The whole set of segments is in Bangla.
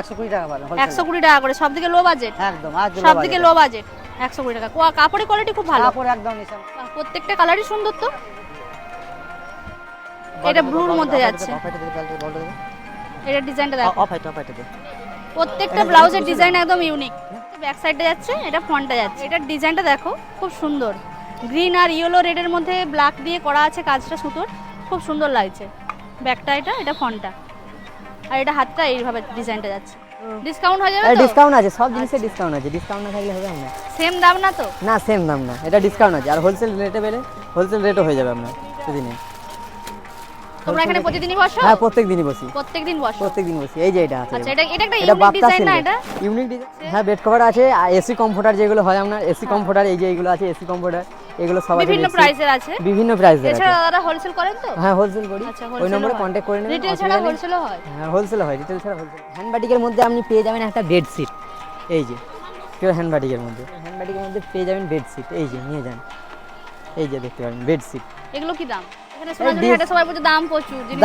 একশো কুড়ি টাকা পাবেন একশো কুড়ি টাকা করে সব থেকে লো বাজেট একদম একদম সব থেকে লো বাজেট একশো কুড়ি টাকা। কাপড়ের কোয়ালিটি খুব ভালো। কাপড় একদম প্রত্যেকটা কালারই সুন্দর তো? এটা ব্লুর মধ্যে যাচ্ছে। এটা ডিজাইনটা দেখো। অফ অফ প্রত্যেকটা ব্লাউজের ডিজাইন একদম ইউনিক ব্যাক সাইডে যাচ্ছে এটা যাচ্ছে। এটার ডিজাইনটা দেখো খুব সুন্দর। গ্রিন আর ইয়েলো রেডের মধ্যে ব্ল্যাক দিয়ে করা আছে কাজটা সুতোর। খুব সুন্দর লাগছে। ব্যাকটা এটা এটা ফ্রন্টটা আর এটা হাতটা এইভাবে ডিজাইনটা যাচ্ছে। ডিসকাউন্ট হয়ে যাবে তো? ডিসকাউন্ট আছে সব জিনিসে ডিসকাউন্ট আছে ডিসকাউন্ট না থাকলে হবে না সেম দাম না তো? না সেম দাম না এটা ডিসকাউন্ট আছে। আর হোলসেল রেটে পেলে হোলসেল রেটও হয়ে যাবে আপনার সেদিনে। তোমরা এখানে প্রতিদিনই বসো? হ্যাঁ প্রত্যেক দিনই বসি। প্রত্যেকদিন বসো? প্রত্যেক দিন বসি এই যে এটা আছে। আচ্ছা এটা এটা একটা ইউনিক ডিজাইন না এটা? ইউনিক ডিজাইন হ্যাঁ বেড কভার আছে আর এসি কমফোর্টার যেগুলো হয় আপনার এসি কমফোর্টার এই যে এইগুলো আছে এসি কমফোর্টার এগুলো সব আছে বিভিন্ন। প্রাইসের আছে? বিভিন্ন প্রাইসের আছে। এছাড়া দাদা হোলসেল করেন তো? হ্যাঁ হোলসেল করি। আচ্ছা ওই নম্বরে কন্ট্যাক্ট করে নেবেন রিটেল ছাড়া হোলসেল হয়? হ্যাঁ হোলসেল হয় রিটেল ছাড়া হোলসেল হ্যান্ড বাটিকের মধ্যে আপনি পেয়ে যাবেন একটা বেডশিট এই যে পিওর হ্যান্ড বাটিকের মধ্যে। হ্যান্ড বাটিকের মধ্যে পেয়ে যাবেন বেডশিট এই যে নিয়ে যান। এই যে দেখতে পারেন বেডশিট এগুলো কি দাম?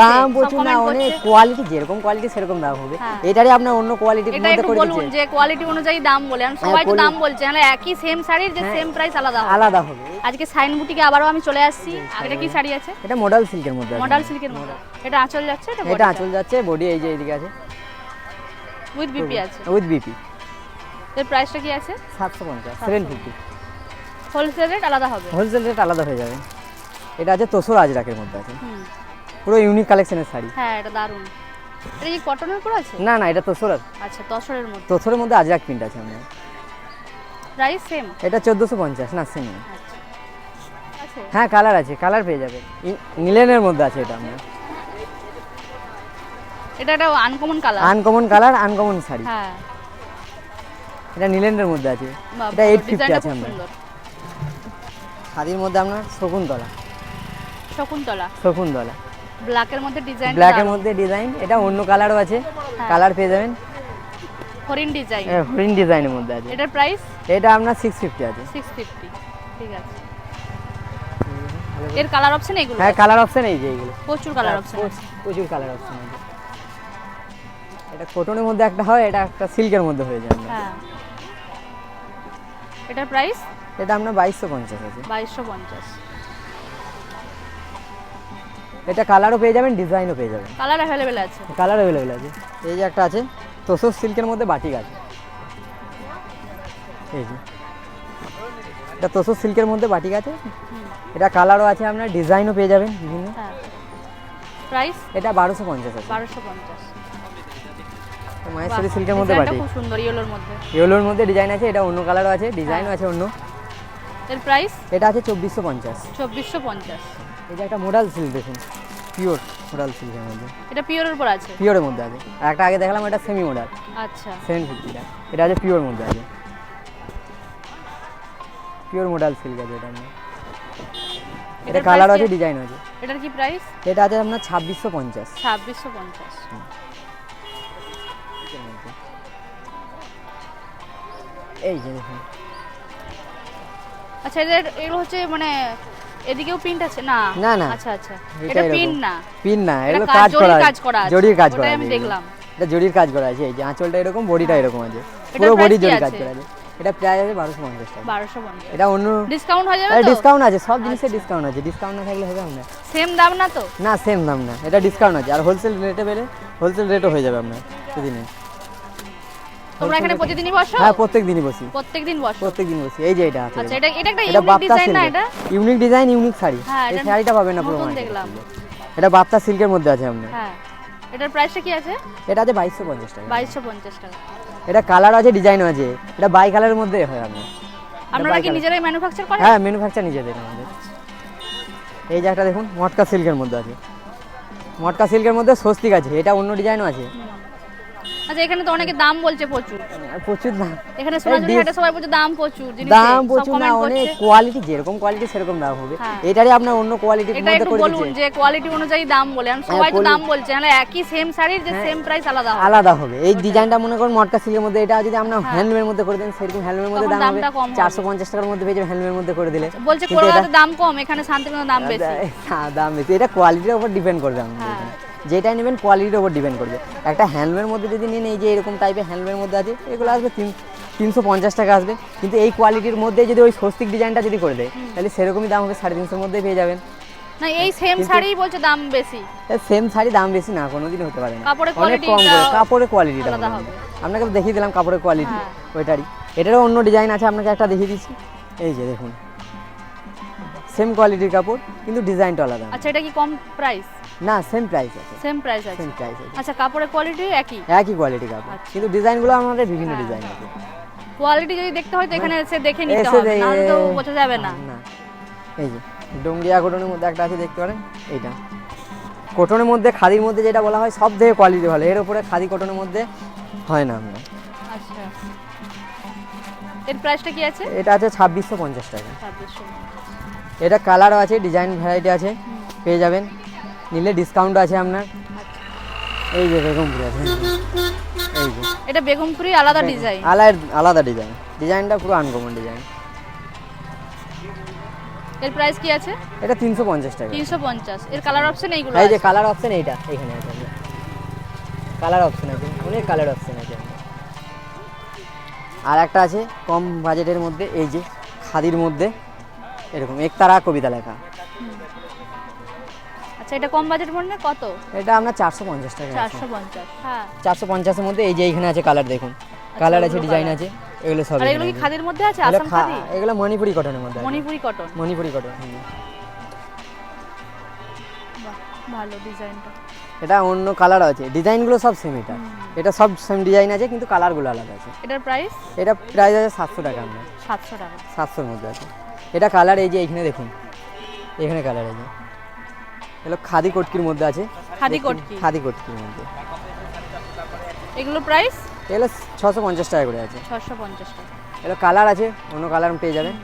দাম প্রচুর না অনেক কোয়ালিটি যেরকম কোয়ালিটি সেরকম দাম হবে। হ্যাঁ। এটারই আপনার অন্য কোয়ালিটির মধ্যে করে বলুন যে কোয়ালিটি অনুযায়ী দাম বলে আর সবাই তো দাম বলছে মানে একই সেম শাড়ির যে হ্যাঁ। সেম প্রাইস আলাদা হবে। আলাদা হবে। আজকে সাইন বুটিকে আবারও আমি চলে আসছি। এটা কি শাড়ি। আছে? এটা মডেল সিল্কের মধ্যে। মডাল সিল্কের মধ্যে। এটা আঁচল যাচ্ছে এটা এটা আঁচল যাচ্ছে বডি এই যে আছে। উইথ বিপি আছে। উইথ বিপি এর প্রাইসটা কি আছে? হোলসেল রেট আলাদা হবে। হোলসেল রেট আলাদা হয়ে যাবে। এটা আছে তোসর আজরাকের মধ্যে আছে। পুরো ইউনিক কালেকশনের শাড়ি। হ্যাঁ এটা দারুণ। এটা কি কটনের উপর আছে? না না এটা তোসর আচ্ছা তসরের মধ্যে। তোসরের মধ্যে আজরাক প্রিন্ট আছে আপনার প্রাইস সেম এটা চোদ্দোশো পঞ্চাশ না সেম আছে? হ্যাঁ কালার আছে কালার পেয়ে যাবে। নিলেনের মধ্যে আছে এটা আপনার এটা একটা uncommon colour uncommon colour uncommon sari. হ্যাঁ। এটা নিলেনের মধ্যে আছে। এটা এইট ফিফটি ডিজাইনটা আছে খুব আপনার সুন্দর। শাড়ির মধ্যে আপনার শকুন্তলা। শকুন্তলা। শকুন্তলা। ব্ল্যাকের মধ্যে ডিজাইন ব্ল্যাকের মধ্যে ডিজাইন এটা অন্য কালারও আছে। হ্যাঁ। কালার পেয়ে যাবেন। হরিণ ডিজাইন এ, হরিণ ডিজাইনের মধ্যে আছে। এটার প্রাইস এটা আপনার সিক্স ফিফটি আছে। সিক্স ফিফটি ঠিক আছে। এর কালার অপশন এগুলো? হ্যাঁ কালার অপশন এই যে এইগুলো প্রচুর কালার অপশন প্রচুর কালার অপশন আছে। এটা কটনের মধ্যে একটা হয় এটা একটা সিল্কের মধ্যে হয়ে যায়। হ্যাঁ। এটার প্রাইস এটা আপনার বাইশশো পঞ্চাশ আছে। বাইশশো পঞ্চাশ। এটা কালারও পেয়ে যাবেন ডিজাইনও পেয়ে যাবেন। কালার অ্যাভেলেবেল আছে। কালার অ্যাভেলেবেল আছে। এই যে একটা আছে তোসর সিল্কের মধ্যে বাটিক আছে এই যে। এটা তোসর সিল্কের মধ্যে বাটিক আছে। এটা কালারও আছে আপনার ডিজাইনও পেয়ে যাবেন বিভিন্ন। হ্যাঁ প্রাইস এটা বারোশো পঞ্চাশ আছে। বারোশো পঞ্চাশ। মাহেশ্বরী সিল্কের মধ্যে খুব সুন্দর ইয়েলোর মধ্যে। ইয়েলোর মধ্যে ডিজাইন আছে এটা অন্য কালারও আছে ডিজাইনও আছে অন্য। এর প্রাইস এটা আছে চব্বিশশো পঞ্চাশ। চব্বিশশো পঞ্চাশ। যে একটা মোডাল সিল্ক দেখুন পিওর মোডাল সিল্কের মধ্যে। এটা পিওরের উপর আছে? পিওরের মধ্যে আছে। আর একটা আগে দেখলাম এটা সেমি মোডাল আচ্ছা। সেভেন ফিফটিটা এটা। আছে পিওর মধ্যে আছে। পিওর মোডাল সিল্ক আছে এটা আপনার। এটা কালার আছে ডিজাইন আছে। এটার কি প্রাইস এটা আছে আপনার ছাব্বিশশো পঞ্চাশ। ছাব্বিশশো পঞ্চাশ। এই যে দেখুন। আচ্ছা এদের এগুলো হচ্ছে মানে এদিকেও প্রিন্ট আছে? না। না, না। আচ্ছা আচ্ছা। এটা প্রিন্ট না। পিন না এটা কাজ- করা কাজ করা। জরির কাজ করা আমি দেখলাম। এটা জরির কাজ করা আছে এই যে আঁচলটা এরকম বডিটা এরকম আছে। পুরো বডি জরির কাজ করা আছে। এটা প্রায় আছে বারোশো পঞ্চাশ টাকা। বারোশো পঞ্চাশ। এটা অন্য ডিসকাউন্ট হয়ে যাবে তো? ডিসকাউন্ট আছে সব জিনিসে আচ্ছা। ডিসকাউন্ট আছে। ডিসকাউন্ট না থাকলে হবে আপনার সেম দাম না তো? না সেম দাম না। এটা ডিসকাউন্ট আছে। আর হোলসেল রেটে পেলে হোলসেল রেটও হয়ে যাবে আপনার। সেদিনে তোমরা এখানে প্রতিদিনই বসো? হ্যাঁ প্রত্যেক দিনই বসি। প্রত্যেক দিন বসো? প্রত্যেক দিন বসি। এই যে এটা আছে। আচ্ছা এটা এটা একটা ইউনিক ডিজাইন না এটা? Unique design unique sari. হ্যাঁ, এই শাড়িটা পাবেন না পুরো। দেখলাম। এটা বাপ্তা সিল্কের মধ্যে আছে হ্যাঁ। এটার প্রাইসটা কি আছে? এটা আছে বাইশশো পঞ্চাশ টাকা। বাইশশো পঞ্চাশ টাকা। এটা কালার আছে ডিজাইনও আছে। এটা বাই কালারের মধ্যে হয় আপনার। আপনারা কি নিজেরাই ম্যানুফ্যাকচার করেন? হ্যাঁ ম্যানুফ্যাকচার নিজেদের আমাদের। এই যে একটা দেখুন মটকা সিল্কের মধ্যে আছে। মটকা সিল্কের মধ্যে স্বস্তিক আছে। এটা অন্য ডিজাইনও আছে। আচ্ছা এখানে তো অনেকে দাম বলছে প্রচুর। প্রচুর দাম। এখানে সোনাঝুরি হাটে সবাই বলছে দাম প্রচুর দাম প্রচুর না অনেক কোয়ালিটি যেরকম কোয়ালিটি সেরকম দাম হবে। হ্যাঁ। এটারই আপনার অন্য কোয়ালিটির মধ্যে বলুন যে কোয়ালিটি অনুযায়ী দাম বলে। আর সবাই তো দাম বলছে মানে একই সেম শাড়ির যে সেম প্রাইস আলাদা হবে। আলাদা হবে। এই ডিজাইনটা মনে করুন মটকা সিল্কের মধ্যে এটা যদি আমরা হ্যান্ডলুমের মধ্যে করে দেন সেরকম হ্যান্ডলুমের মধ্যে হ্যাঁ। দাম হবে দামটা কম হবে। চারশো পঞ্চাশ টাকার মধ্যে পেয়ে যাবে হ্যান্ডলুমের মধ্যে করে দিলে। বলছে কিন্তু কলকাতাতে দাম কম এখানে শান্তিনিকেতনে দাম বেশি। হ্যাঁ, দাম বেশি। এটা কোয়ালিটির উপর ডিপেন্ড করবে আমাদের হ্যাঁ এখানে। যেটা নেবেন কোয়ালিটির ওপর ডিপেন্ড করবে। একটা হ্যান্ডলুমের মধ্যে যদি নিন এই যে এরকম টাইপের হ্যান্ডলুমের মধ্যে আছে এগুলো আসবে তিন তিনশো পঞ্চাশ টাকা আসবে। কিন্তু এই কোয়ালিটির মধ্যে যদি ওই স্বস্তিক ডিজাইনটা যদি করে দেয় তাহলে সেরকমই দাম হবে সাড়ে তিনশোর মধ্যেই পেয়ে যাবেন। না এই সেম শাড়িই বলছে দাম বেশি। সেম শাড়ি দাম বেশি না কোনোদিন হতে পারে না। কাপড়ের অনেক কম করে কাপড়ের কোয়ালিটিটা। আপনাকে দেখিয়ে দিলাম কাপড়ের কোয়ালিটি হ্যাঁ। ওইটারই। এটারও অন্য ডিজাইন আছে আপনাকে একটা দেখিয়ে দিচ্ছি। এই যে দেখুন সেম কোয়ালিটির কাপড় কিন্তু ডিজাইনটা আলাদা। আচ্ছা এটা কি কম প্রাইস না সেম প্রাইস আছে। সেম প্রাইস আছে। সেম প্রাইস আছে। আচ্ছা কাপড়ের কোয়ালিটি একই? একই কোয়ালিটি কাপড়। আচ্ছা। কিন্তু ডিজাইনগুলো আমাদের বিভিন্ন ডিজাইন আছে। কোয়ালিটি যদি দেখতে হয় তো এখানে এসে দেখে নিতে হবে নাহলে তো বোঝা যাবে না। না এই যে ডুমরিয়া কোটনের মধ্যে একটা আছে দেখতে পারেন? এইটা। কোটনের মধ্যে খাদির মধ্যে যেটা বলা হয় সব থেকে কোয়ালিটি ভালো। এর উপরে খাদি কোটনের মধ্যে হয় না আমরা। আচ্ছা। এর প্রাইসটা কি আছে? এটা আছে ছাব্বিশশো পঞ্চাশ টাকা। এটা কালারও আছে ডিজাইন ভ্যারাইটি আছে। পেয়ে যাবেন। নিলে ডিসকাউন্ট আছে আপনার। এই যে বেগমপুরি আছে। এই যে। এটা বেগমপুরি আলাদা ডিজাইন আলাদা আলাদা ডিজাইন ডিজাইনটা পুরো আনকমন ডিজাইন এর প্রাইস কি আছে? এটা তিনশো পঞ্চাশ টাকা। তিনশো পঞ্চাশ। এর কালার অপশন এইগুলো এই যে কালার অপশন এইটা এখানে আছে কালার অপশন আছে। অনেক কালার অপশন আছে আর একটা আছে কম বাজেটের মধ্যে এই যে খাদির মধ্যে। এরকম একতারা কবিতা লেখা। আচ্ছা এটা কম বাজেট পড়বে কত? এটা চারশো পঞ্চাশ টাকা চারশো পঞ্চাশ হ্যাঁ। চারশো পঞ্চাশের মধ্যে এই যে এইখানে আছে কালার দেখুন। কালার আছে ডিজাইন আছে এগুলো সব এগুলো কি এখানে খাদির মধ্যে আছে? আসাম খাদি? এগুলো মণিপুরি কটনের মধ্যে। মণিপুরি কটন মণিপুরি কটন বাহ ভালো ডিজাইনটা। এটা অন্য কালার আছে। ডিজাইনগুলো সব সেম এটা। এটা সব সেম ডিজাইন আছে কিন্তু কালারগুলো আলাদা আছে। এটার প্রাইস এটা প্রাইস আছে সাতশো টাকা আপনার সাতশো টাকা। সাতশোর মধ্যে আছে। এটা কালার এই যে এইখানে দেখুন। এখানে কালার আছে এগুলো খাদি কটকির মধ্যে আছে। খাদি কটকি? খাদি কটকির মধ্যে। এগুলো প্রাইস এগুলো ছশো পঞ্চাশ টাকা করে আছে। ছশো পঞ্চাশ টাকা। এগুলো কালার আছে অন্য কালার পেয়ে যাবেন।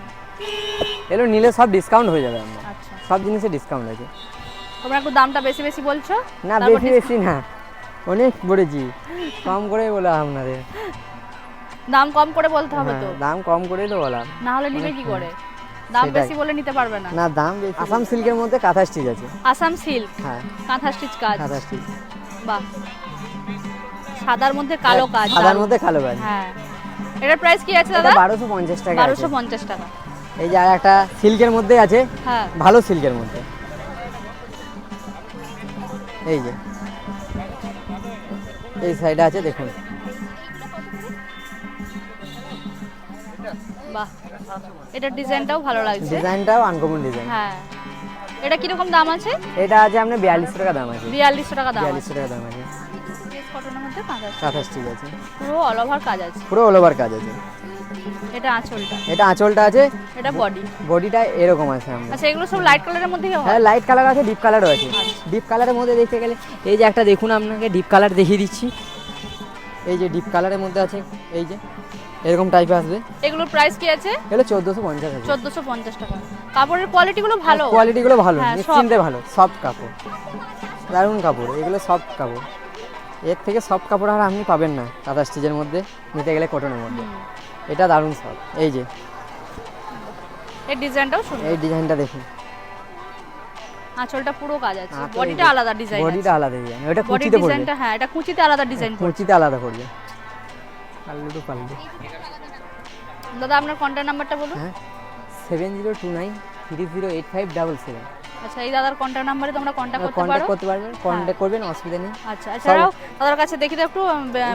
এগুলো নিলে সব ডিসকাউন্ট হয়ে যাবে আপনার আচ্ছা। সব জিনিসে ডিসকাউন্ট আছে। তোমরা একটু দামটা বেশি বেশি বলছো? না বেশি বেশি না। অনেক বলেছি। কম করে বলা আপনাদের। দাম কম করে বলতে হবে তো। হ্যাঁ, দাম কম করেই তো বলা। না হলে নিবে কি করে? দাম বেশি বলে নিতে পারবে না। না দাম বেশি। আসাম সিল্কের মধ্যে কাঁথা স্টিচ আছে। আসাম সিল্ক? হ্যাঁ। কাঁথা স্টিচ কাজ। কাঁথা স্টিচ বাহ। সাদার মধ্যে কালো কাজ। সাদার মধ্যে কালো কাজ। হ্যাঁ। এটার প্রাইস কি আছে দাদা? বারোশো পঞ্চাশ টাকা আছে। বারোশো পঞ্চাশ টাকা। এই যে আর একটা সিল্কের মধ্যে আছে। হ্যাঁ। ভালো সিল্কের মধ্যে। এই যে। এই সাইডে আছে দেখুন। বাহ এটার ডিজাইনটাও ভালো লাগছে। ডিজাইনটাও আনকমন ডিজাইন হ্যাঁ। এটা কীরকম দাম আছে? এটা আছে আপনার বিয়াল্লিশশো টাকা দাম আছে। বিয়াল্লিশশো টাকা দাম আছে বিয়াল্লিশশো টাকা দাম আছে। কটনের মধ্যে কাজ আছে আছে। পুরো অল ওভার কাজ আছে। পুরো অল ওভার কাজ আছে। এটা আঁচলটা। এটা আঁচলটা আছে। এটা বডি বডিটা এরকম আছে আমরা আচ্ছা এগুলো সব লাইট কালারের মধ্যেই হয়? লাইট কালার আছে ডিপ কালারও আছে। আচ্ছা। ডিপ কালারের মধ্যে দেখতে গেলে এই যে একটা দেখুন আপনাকে ডিপ কালার দেখিয়ে দিচ্ছি। এই যে ডিপ কালারের মধ্যে আছে এই যে। এরকম টাইপে আসবে। এগুলোর প্রাইস কি আছে? এগুলো চোদ্দোশো পঞ্চাশ আছে। চোদ্দোশো পঞ্চাশ টাকা। কাপড়ের কোয়ালিটিগুলো ভালো? কোয়ালিটিগুলো ভালো হ্যাঁ, নিশ্চিন্তে ভালো সফট কাপড়। দারুণ কাপড় এগুলো সফট কাপড়। এর থেকে সফট কাপড় আর আপনি পাবেন না কাঁথা স্টিচের মধ্যে নিতে গেলে কটনের মধ্যে। এটা দারুণ সফট এই যে। এর ডিজাইনটাও সুন্দর। এই ডিজাইনটা দেখুন। আঁচলটা পুরো কাজ আছে। বডিটা আলাদা ডিজাইন বডিটা আলাদা ডিজাইন ওটা বডি কুচিতে পড়বে। ডিজাইনটা হ্যাঁ এটা কুচিতে আলাদা ডিজাইন কুচিতে আলাদা পড়বে। টু পাল্লু। দাদা আপনার কন্ট্যাক্ট নাম্বারটা বলুন। হ্যাঁ seven zero two nine three zero eight five double seven আচ্ছা এই দাদার কন্ট্যাক্ট নাম্বারে তোমরা কন্ট্যাক্ট করতে পারো? কন্ট্যাক্ট করতে পারবেন কন্ট্যাক্ট করবেন অসুবিধা নেই। আচ্ছা এছাড়াও দাদার কাছে দেখি তো একটু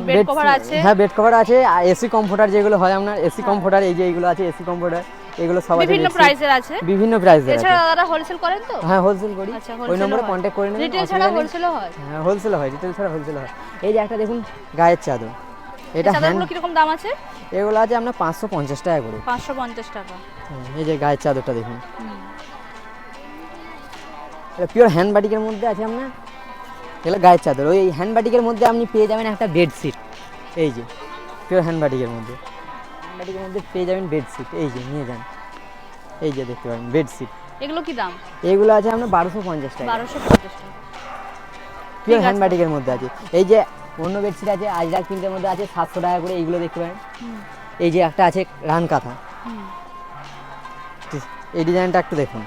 বেড কভার আছে। হ্যাঁ বেড কভার আছে আর এসি কমফোর্টার যেগুলো হয় আপনার এসি কমফোর্টার এই যে এইগুলো আছে এসি কমফোর্টার এগুলো সব আছে বিভিন্ন প্রাইসের আছে। বিভিন্ন প্রাইসের আছে। এছাড়া দাদারা হোলসেল করেন তো? হ্যাঁ হোলসেল করি। আচ্ছা ওই নম্বরে কন্ট্যাক্ট করে নেবেন রিটেল ছাড়া নেই। হোলসেলও হয়? হ্যাঁ হোলসেল হয় রিটেল ছাড়া হোলসেল হয়। এই যে একটা দেখুন গায়ের চাদর। এটা চাদরগুলো কীরকম দাম আছে? এগুলো আছে আপনার পাঁচশো পঞ্চাশ টাকা করে। পাঁচশো পঞ্চাশ টাকা। এই যে গায়ের চাদরটা দেখুন। এটা পিওর হ্যান্ড বাটিকের মধ্যে আছে আপনার। এগুলো গায়ের চাদর। ওই হ্যান্ড বাটিকের মধ্যে আপনি পেয়ে যাবেন একটা বেডশিট এই যে পিওর হ্যান্ড বাটিকের মধ্যে। হ্যান্ড বাটিকের মধ্যে পেয়ে যাবেন বেডশিট এই যে নিয়ে যান। এই যে দেখতে পারেন বেডশিট এগুলো কি দাম? এইগুলো আছে আপনার বারোশো পঞ্চাশ টাকা। বারোশো পঞ্চাশ টাকা। পিওর। হ্যান্ড বাটিকের মধ্যে আছে। এই যে অন্য বেডশিট আছে আজরাক প্রিন্টের মধ্যে আছে সাতশো টাকা করে এইগুলো দেখতে পারেন। এই যে একটা আছে রান কাঁথা। এই ডিজাইনটা একটু দেখুন।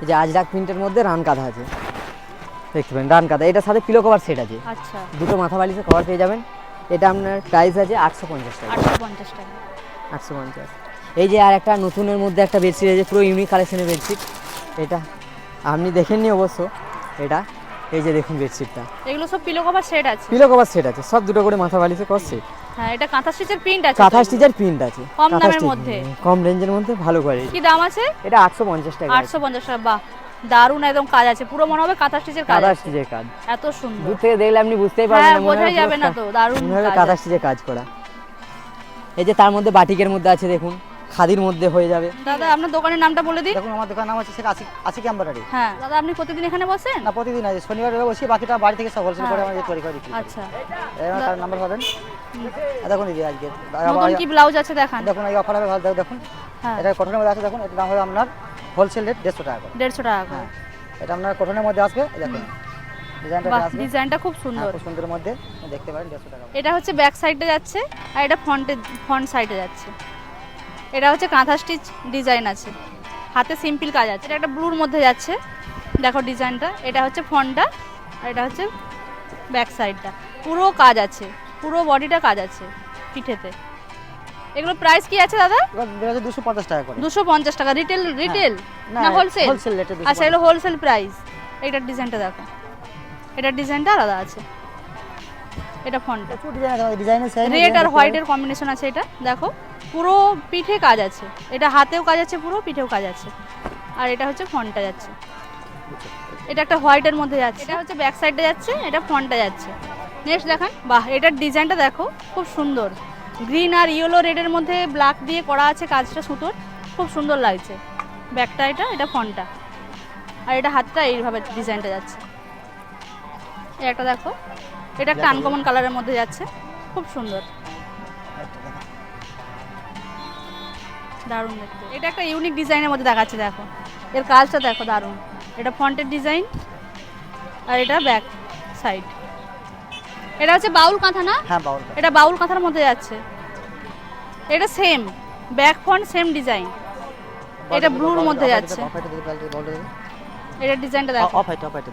এই যে আজরাক প্রিন্টের মধ্যে রান কাঁথা আছে। দেখতে পারেন রান কাঁথা। এটার সাথে পিলো কভার সেট আছে। আচ্ছা। দুটো মাথা বালিশের কভার পেয়ে যাবেন। এটা আপনার প্রাইস আছে আটশো পঞ্চাশ টাকা। আটশো পঞ্চাশ টাকা। আটশো পঞ্চাশ। এই যে আর একটা নতুনের মধ্যে একটা বেডশিট আছে পুরো ইউনিক কালেকশনের বেডশিট এটা আপনি দেখেননি অবশ্য এটা এই যে দেখুন বেডশিটটা এগুলো সব পিলো কভার সেট আছে। পিলো কভার সেট আছে সব দুটো করে মাথা বালিশে কভার সেট হ্যাঁ এটা কাঁথা স্টিচের প্রিন্ট আছে কাঁথা স্টিচের প্রিন্ট আছে। কম দামের মধ্যে? কম রেঞ্জের মধ্যে ভালো কোয়ালিটি কি দাম আছে? এটা আটশো পঞ্চাশ টাকা আছে। আটশো পঞ্চাশ টাকা বাহ দারুণ একদম কাজ আছে। পুরো মনে হবে কাঁথা স্টিচের কাজ কাঁথা স্টিচের কাজ। এত সুন্দর। দূর থেকে দেখলে আপনি বুঝতেই পারবেন হ্যাঁ না, বোঝাই যাবে না তো দারুণ মনে কাজ কাঁথা স্টিচের কাজ করা। এই যে তার মধ্যে বাটিকের মধ্যে আছে দেখুন। খাদির মধ্যে হয়ে যাবে। দাদা আপনার দোকানের নামটা বলে দিন। দেখুন আমার দোকান নাম হচ্ছে শেখ আশিক আশিক এম্বারারি হ্যাঁ। দাদা আপনি প্রতিদিন এখানে বসেন? না প্রতিদিন আছে শনিবার রবিবার বসি বাকিটা বাড়ি থেকে সব হোলসেল করে আমরা তৈরি করে বিক্রি। আচ্ছা। তার নাম্বার পাবেন। দেখুন দিদি আজকে। নতুন কি ব্লাউজ আছে দেখান। দেখুন এই অফার হবে ভালো দেখুন, হ্যাঁ। এটা কটনের মধ্যে আছে দেখুন এটা দাম হবে আপনার হোলসেল রেট দেড়শো টাকা করে। দেড়শো টাকা করে। এটা আপনার কটনের মধ্যে আসবে দেখুন। ডিজাইনটা খুব হ্যাঁ, সুন্দর। খুব সুন্দর মধ্যে। দেখতে পারেন দেড়শো টাকা এটা হচ্ছে ব্যাক সাইডে যাচ্ছে আর এটা ফ্রন্টে ফ্রন্ট সাইডে যাচ্ছে। এটা হচ্ছে কাঁথা স্টিচ ডিজাইন আছে। হাতে সিম্পল কাজ আছে। এটা একটা ব্লুর মধ্যে যাচ্ছে। দেখো ডিজাইনটা। এটা হচ্ছে ফ্রন্টটা আর এটা হচ্ছে ব্যাক সাইডটা পুরো কাজ আছে। পুরো বডিটা কাজ আছে পিঠেতে। এগুলো প্রাইস কি আছে দাদা? দুশো পঞ্চাশ টাকা করে। দুশো পঞ্চাশ টাকা। রিটেল রিটেল না হোলসেল হোলসেল আচ্ছা এগুলো হোলসেল প্রাইস এইটার ডিজাইনটা দেখো। এটার ডিজাইনটা আলাদা আছে। এটা ডিজাইনের রেড আর হোয়াইটের কম্বিনেশন আছে এটা দেখো। পুরো পিঠে কাজ আছে। এটা হাতেও কাজ আছে পুরো পিঠেও কাজ আছে। আর এটা হচ্ছে ফ্রন্টটা যাচ্ছে। এটা একটা হোয়াইটের মধ্যে যাচ্ছে। এটা হচ্ছে ব্যাক সাইডে যাচ্ছে এটা ফ্রন্টটা যাচ্ছে। নেক্সট দেখান। বাহ এটার ডিজাইনটা দেখো খুব সুন্দর। গ্রিন আর ইয়েলো রেডের মধ্যে ব্ল্যাক দিয়ে করা আছে কাজটা সুতোর। খুব সুন্দর লাগছে। ব্যাকটা এটা এটা ফ্রন্টটা আর এটা হাতটা এইভাবে ডিজাইনটা যাচ্ছে। একটা দেখো। এটা একটা আনকমন কালারের মধ্যে যাচ্ছে। খুব সুন্দর। দারুণ দেখতে। এটা একটা ইউনিক ডিজাইনের মধ্যে দেখাচ্ছে দেখো। এর কাজটা দেখো দারুণ। এটা ফ্রন্টের ডিজাইন আর এটা ব্যাক সাইড এটা হচ্ছে বাউল কাঁথা না? হ্যাঁ বাউলটা এটা বাউল কাঁথার মধ্যে যাচ্ছে। এটা same back front same design এটা ব্লুর মধ্যে যাচ্ছে। এটা ডিজাইনটা দেখো। অফ হোয়াইট অফ হোয়াইটে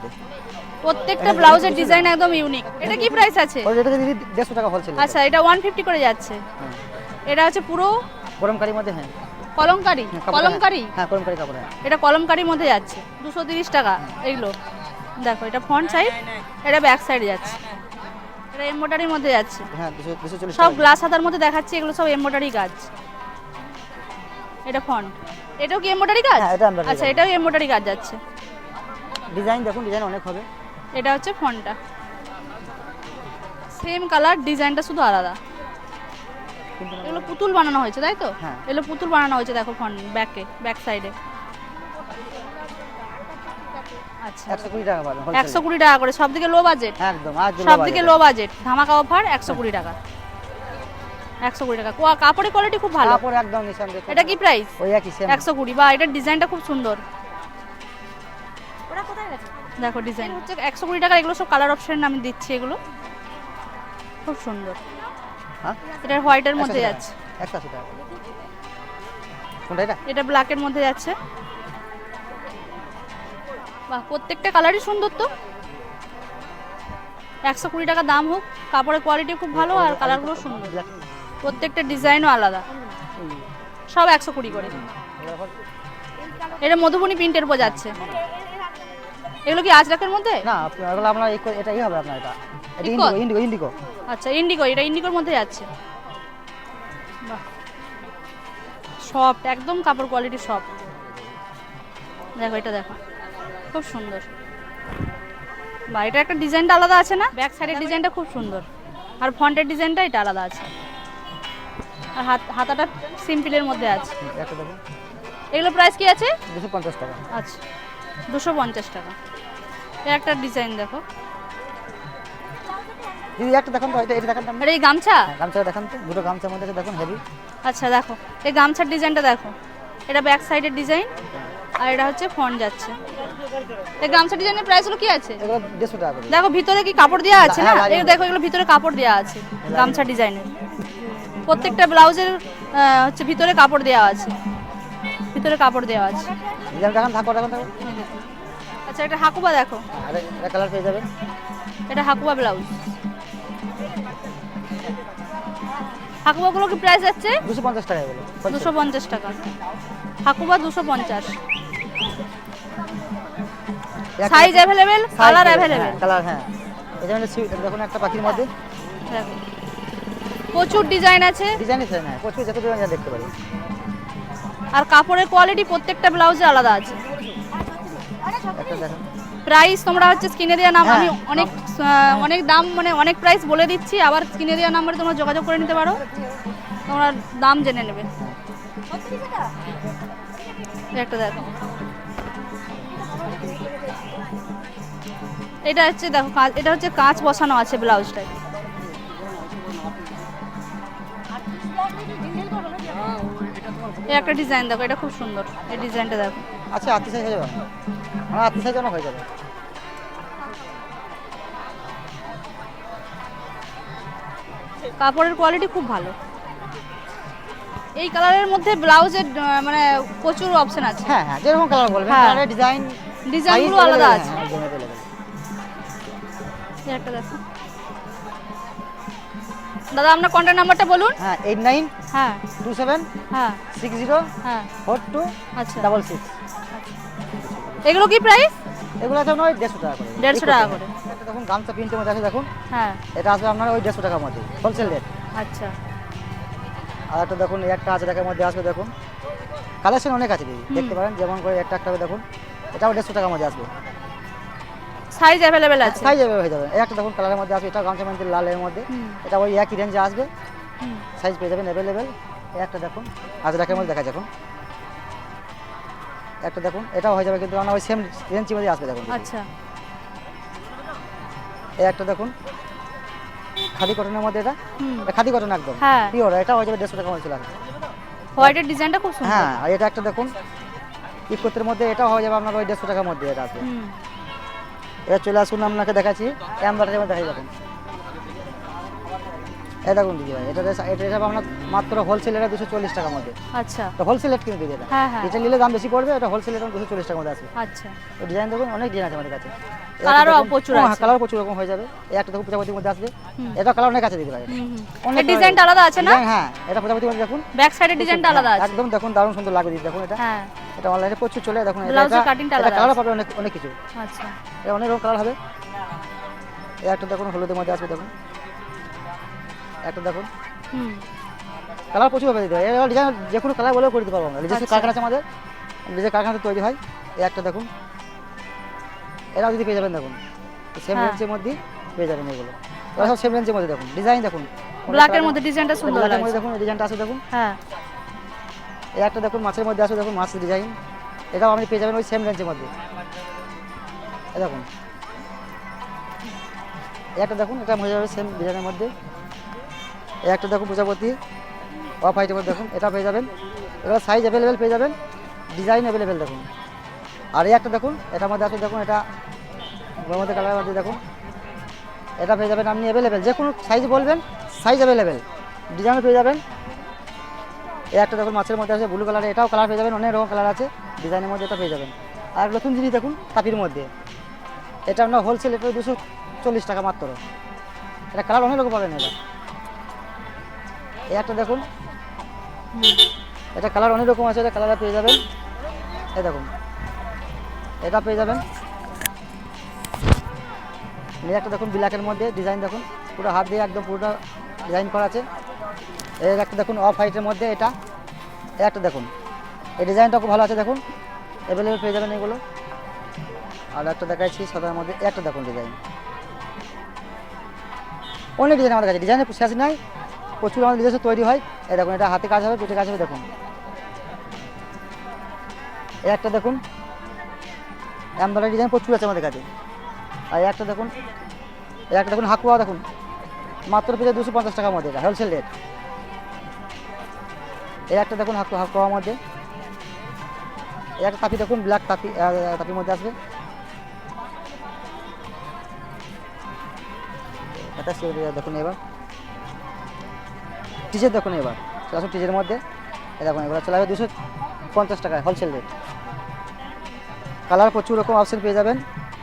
প্রত্যেকটা ব্লাউজের ডিজাইন একদম ইউনিক এটা কি প্রাইস আছে? ওই রেটে দিদি দেড়শো টাকা হোলসেল আচ্ছা এটা ওয়ান ফিফটি করে যাচ্ছে। এটা হচ্ছে পুরো গরমকারির মধ্যে হ্যাঁ। কলমকারি? হ্যাঁ, কলমকারি? হ্যাঁ গরমকারি কাপড় হ্যাঁ। এটা কলমকারির মধ্যে যাচ্ছে। দুশো তিরিশ টাকা এইগুলো। দেখো এটা ফ্রন্ট সাইড এটা ব্যাক সাইডে যাচ্ছে। এটা এমব্রয়ডারির মধ্যে যাচ্ছে। হ্যাঁ দুশো দুশো চল্লিশ সব গ্লাস হাতার মধ্যে দেখাচ্ছি এগুলো সব এমব্রয়ডারি কাজ। এটা ফন্ট এটাও কি এমব্রয়ডারি কাজ? হ্যাঁ, এটা আচ্ছা এটাও এমব্রয়ডারি কাজ যাচ্ছে। ডিজাইন দেখুন ডিজাইন অনেক হবে। এটা হচ্ছে ফন্টটা। সেম কালার ডিজাইনটা শুধু আলাদা। এগুলো পুতুল বানানো হয়েছে তাই তো? হ্যাঁ। এগুলো পুতুল বানানো হয়েছে দেখো ফ্রন্ট ব্যাকে ব্যাক সাইডে আচ্ছা। একশো কুড়ি টাকা করে সব দিকে লো বাজেট একদম সব দিকে লো বাজেট ধামাকা অফার একশো কুড়ি টাকা। একশো কুড়ি টাকা। কোয়া- কাপড়ের কোয়ালিটি খুব ভালো। কাপড় একদম এটা কি প্রাইস ওই একই একশো কুড়ি। বা এটার ডিজাইনটা খুব সুন্দর। দেখো ডিজাইন হচ্ছে একশো কুড়ি টাকা এগুলো সব কালার অপশন আমি দিচ্ছি এগুলো। খুব সুন্দর। হ্যাঁ? এটার হোয়াইটের মধ্যে যাচ্ছে। এটা? এটা ব্ল্যাকের মধ্যে যাচ্ছে। বাহ প্রত্যেকটা কালারই সুন্দর তো। একশো কুড়ি টাকা দাম হোক কাপড়ের কোয়ালিটি খুব ভালো আর কালারগুলো সুন্দর। প্রত্যেকটা ডিজাইনও আলাদা। সব একশো কুড়ি করে। এটা মধুবনী প্রিন্টের উপর যাচ্ছে। এগুলো কি আজরাকের মধ্যে? না এগুলো আপনার এটাই হবে আপনার এটা। Indigo indigo indigo. আচ্ছা ইন্ডিগো এটা ইন্ডিগোর মধ্যে যাচ্ছে বাহ। সফট একদম কাপড় কোয়ালিটি সফট। দেখো এটা দেখো। খুব সুন্দর। বা এটা একটা ডিজাইনটা আলাদা আছে না? ব্যাক সাইডের ডিজাইনটা খুব সুন্দর। আর ফ্রন্টের ডিজাইনটা এটা আলাদা আছে। আর হাত হাতাটা সিম্পলের মধ্যে আছে। এগুলো প্রাইস কি আছে? দুশো পঞ্চাশ টাকা। আচ্ছা দুশো পঞ্চাশ টাকা। একটা ডিজাইন দেখো। দিদি একটা দেখুন তো এটা এটা দেখান তো এই গামছা? হ্যাঁ, গামছাটা দেখান তো দুটো গামছার মধ্যে দেখুন হেভি আচ্ছা দেখো। এই গামছার ডিজাইনটা দেখো। এটা ব্যাক সাইডের ডিজাইন আর এটা হচ্ছে ফ্রন্ট যাচ্ছে। এই গামছা ডিজাইনের প্রাইস হলো কি আছে? দেখো ভিতরে কি কাপড় দেওয়া আছে? না হ্যাঁ, এই দেখো এগুলো ভিতরে কাপড় দেওয়া আছে গামছা ডিজাইনের প্রত্যেকটা ব্লাউজের হচ্ছে ভিতরে কাপড় দেওয়া আছে। ভিতরে কাপড় দেওয়া আছে। দেখান দেখান থাকো। এই দেখুন। আচ্ছা এটা হাকুবা দেখো। আর এটা কালার পেয়ে যাবেন এটা হাকুবা ব্লাউজ হাকুবাগুলো কি প্রাইস যাচ্ছে? দুশো পঞ্চাশ টাকা এগুলো দুশো পঞ্চাশ টাকা। হাকুবা দুশো পঞ্চাশ। Size available colour available colour হ্যাঁ এই যেমন সি- দেখুন একটা পাখির মধ্যে। দেখো প্রচুর ডিজাইন আছে। ডিজাইন আছে না প্রচুর যত ডিজাইন দেখতে পারি। আর কাপড়ের কোয়ালিটি প্রত্যেকটা ব্লাউজে আলাদা আছে। প্রাইস তোমরা হচ্ছে স্ক্রিনে দেওয়া নাম হ্যাঁ। আমি অনেক অনেক দাম মানে অনেক প্রাইস বলে দিচ্ছি আবার স্ক্রিনে দেওয়া নাম্বারে তোমরা যোগাযোগ করে নিতে পারো। তোমরা দাম জেনে নেবে। একটা দেখো। এটা হচ্ছে দেখো কাঁচ- এটা হচ্ছে কাঁচ বসানো আছে ব্লাউজটায় এই একটা ডিজাইন দেখো এটা খুব সুন্দর। এই ডিজাইনটা দেখো। আচ্ছা আত্মীয় সাইজ হয়ে যাবে। আমার আত্মীয় সাইজ হয়ে যাবে। কাপড়ের কোয়ালিটি খুব ভালো। এই কালারের মধ্যে ব্লাউজের মানে প্রচুর অপশন আছে। হ্যাঁ হ্যাঁ যেরকম কালার বলবেন। কালারের ডিজাইন ডিজাইনগুলো আলাদা আছে। হ্যাঁ, এই একটা দেখো। দাদা আপনার কন্ট্যাক্ট নাম্বারটা বলুন। হ্যাঁ এইট নাইন হ্যাঁ। টু সেভেন হ্যাঁ। সিক্স জিরো হ্যাঁ। ফোর টু আচ্ছা। ডাবল সিক্স এগুলো কি প্রাইস এগুলো আছে আপনার ওই দেড়শো টাকা করে। দেড়শো টাকা করে। দেখুন গামছা প্রিন্টের মধ্যে আছে দেখুন। হ্যাঁ। এটা আসবে আপনার ওই দেড়শো টাকার মধ্যে হোলসেল রেট আচ্ছা। আর একটা দেখুন একটা হাজার টাকার মধ্যে আসবে দেখুন। কালেকশন অনেক আছে দিদি দেখতে পারেন যেমন করে একটা একটা দেখুন। এটাও দেড়শো টাকার মধ্যে আসবে। সাইজ অ্যাভেলেবেল আছে? সাইজ হয়ে যাবে। একটা দেখুন কালারের মধ্যে আসবে এটা গামছা প্রিন্টের লালের মধ্যে। এটা ওই একই রেঞ্জে আসবে। সাইজ পেয়ে যাবেন অ্যাভেলেবেল একটা দেখুন আজ টাকার মধ্যে দেখা দেখুন। একটা দেখুন এটাও হয়ে যাবে কিন্তু আমরা ওই সেম রেঞ্জের মধ্যে আসবে দেখুন। আচ্ছা। এই একটা দেখুন খাদি কটনের মধ্যে এটা? এটা খাদি কটন একদম হ্যাঁ। পিওর এটা হয়ে যাবে দেড়শো চলে আসবে। হোয়াইটের ডিজাইনটা খুব সুন্দর। হ্যাঁ আর এটা একটা দেখুন ইকোতের মধ্যে এটা হয়ে যাবে আপনার ওই দেড়শো টাকার মধ্যে এটা আসবে এবার চলে আসুন আপনাকে দেখাচ্ছি এমব্রয়ডারির মধ্যে দেখাই দেখুন। এই দেখুন দিদি ভাই? এটা এটা হিসাবে আপনার মাত্র হোলসেল এটা দুশো চল্লিশ টাকার মধ্যে। আচ্ছা। তো হোলসেল রেট কিন্তু দিদি এটা। হ্যাঁ হ্যাঁ। এটা নিলে দাম বেশি পড়বে এটা হোলসেল রেট দুশো চল্লিশ টাকার মধ্যে আছে। আচ্ছা। তো ডিজাইন দেখুন অনেক ডিজাইন আছে আমাদের কাছে। কালারও প্রচুর আছে। কালার প্রচুর রকম হয়ে যাবে। এই একটা দেখুন প্রজাপতির মধ্যে আসবে। এটা কালার অনেক আছে দিদি ভাই। হুম হুম। অনেক ডিজাইনটা আলাদা আছে না? হ্যাঁ এটা প্রজাপতির মধ্যে দেখুন। ব্যাক সাইডের ডিজাইনটা আলাদা আছে। একদম দেখুন দারুণ সুন্দর লাগবে দিদি দেখুন এটা। হ্যাঁ। এটা অনলাইনে প্রচুর চলে দেখুন এটা এটা- এটা কালার। পাবে অনেক অনেক কিছু। আচ্ছা। এটা অনেক রকম কালার হবে। এই একটা দেখুন হলুদের মধ্যে আসবে দেখুন। দেখুন। কালার প্রচুর দিদি ভাই। এর ডিজাইন যে কোনো কালার বলেও করে দিতে পারব আমরা। নিজস্ব আচ্ছা। কারখানা আছে আমাদের। নিজের কারখানাতে তৈরি হয়। এই একটা দেখুন। এরাও যদি পেয়ে যাবেন দেখুন। সেম হ্যাঁ। রেঞ্জের মধ্যে পেয়ে যাবেন এগুলো। এরা সব সেম রেঞ্জের মধ্যে দেখুন। ডিজাইন দেখুন। ব্ল্যাকের মধ্যে ডিজাইনটা সুন্দর ব্ল্যাকের মধ্যে দেখুন ডিজাইনটা আছে দেখুন। হ্যাঁ। এই একটা দেখুন মাছের মধ্যে আছে দেখুন মাছের ডিজাইন এটাও আপনি পেয়ে যাবেন ওই সেম রেঞ্জের মধ্যে। দেখুন। একটা দেখুন এটা হয়ে যাবে সেম ডিজাইনের মধ্যে। এই একটা দেখুন প্রজাপতি। অফ মধ্যে দেখুন, এটা পেয়ে যাবেন। এবার সাইজ অ্যাভেলেবেল পেয়ে যাবেন। ডিজাইন অ্যাভেলেবেল দেখুন। আর এই একটা দেখুন এটার মধ্যে আছে দেখুন, এটা মধ্যে কালারের মধ্যে দেখুন। এটা পেয়ে যাবেন আপনি অ্যাভেলেবেল যে কোনো সাইজ বলবেন সাইজ অ্যাভেলেবেল ডিজাইনও পেয়ে যাবেন। এই একটা দেখুন, মাছের মধ্যে আছে ব্লু কালার এটাও কালার পেয়ে যাবেন, অনেক রকম কালার আছে। ডিজাইনের মধ্যে এটা পেয়ে যাবেন। আর নতুন জিনিস দেখুন তাপির মধ্যে। এটা আপনার হোলসেল এটা দুশো চল্লিশ টাকা মাত্র। এটা কালার অনেক রকম পাবেন এটা এই একটা দেখুন। এটা কালার অনেক রকম আছে, এটা কালারটা পেয়ে যাবেন। এই দেখুন, এটা পেয়ে যাবেন। এই একটা দেখুন ব্ল্যাকের মধ্যে ডিজাইন দেখুন, পুরো হাত দিয়ে একদম পুরোটা ডিজাইন করা আছে। এর একটা দেখুন অফ হাইটের মধ্যে এটা। এই একটা দেখুন, এই ডিজাইনটা খুব ভালো আছে দেখুন। অ্যাভেলেবেল পেয়ে যাবেন এগুলো। আর একটা দেখাচ্ছি সাদার মধ্যে, এই একটা দেখুন ডিজাইন অনেক ডিজাইন আমাদের কাছে ডিজাইনের শেষ নাই। প্রচুর আমাদের নিজস্ব তৈরি হয়। এই দেখুন, এটা হাতে কাজ হবে, পেটে কাজ হবে, দেখুন। এই একটা দেখুন এমব্রয়ডারি ডিজাইন প্রচুর আছে আমাদের কাছে। আর একটা দেখুন, এই একটা দেখুন, হাকুয়া দেখুন। মাত্র পেয়ে দুশো পঞ্চাশ মধ্যে এটা হোলসেল রেট এই একটা দেখুন, হাকু, হাকুয়ার মধ্যে। এই একটা তাপি দেখুন ব্ল্যাক তাপি তাপির মধ্যে আসবে। এটা দেখুন এবার। টিজের দেখুন এবার। চলে আসুন টিজের মধ্যে। দেখুন এবার চলে আসবে দুশো পঞ্চাশ টাকায় হোলসেল রেট কালার প্রচুর রকম অপশন পেয়ে যাবেন।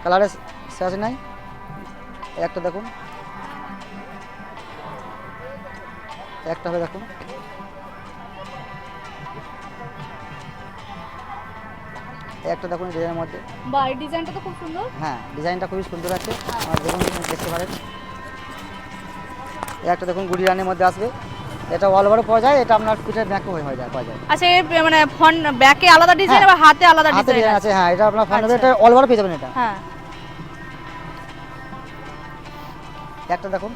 কালারের শেষ নাই। একটা দেখুন। একটা হবে দেখুন। একটা দেখুন ডিজাইনের মধ্যে। বা এই ডিজাইনটা তো খুব সুন্দর। হ্যাঁ ডিজাইনটা খুবই সুন্দর আছে। আর দেখুন দেখতে পারেন। একটা দেখুন গুড়ি রানের মধ্যে আসবে। এটা অল ওভার পাওয়া যায় এটা আপনার পিঠের ব্যাকও হয়ে যায় পাওয়া যায়। আচ্ছা এর মানে ফন ব্যাকে আলাদা ডিজাইন আর হাতে আলাদা ডিজাইন আছে? হ্যাঁ এটা আপনার ফান্ড আচ্ছা। এটা অল ওভার পেয়ে যাবেন এটা। হ্যাঁ। একটা দেখুন।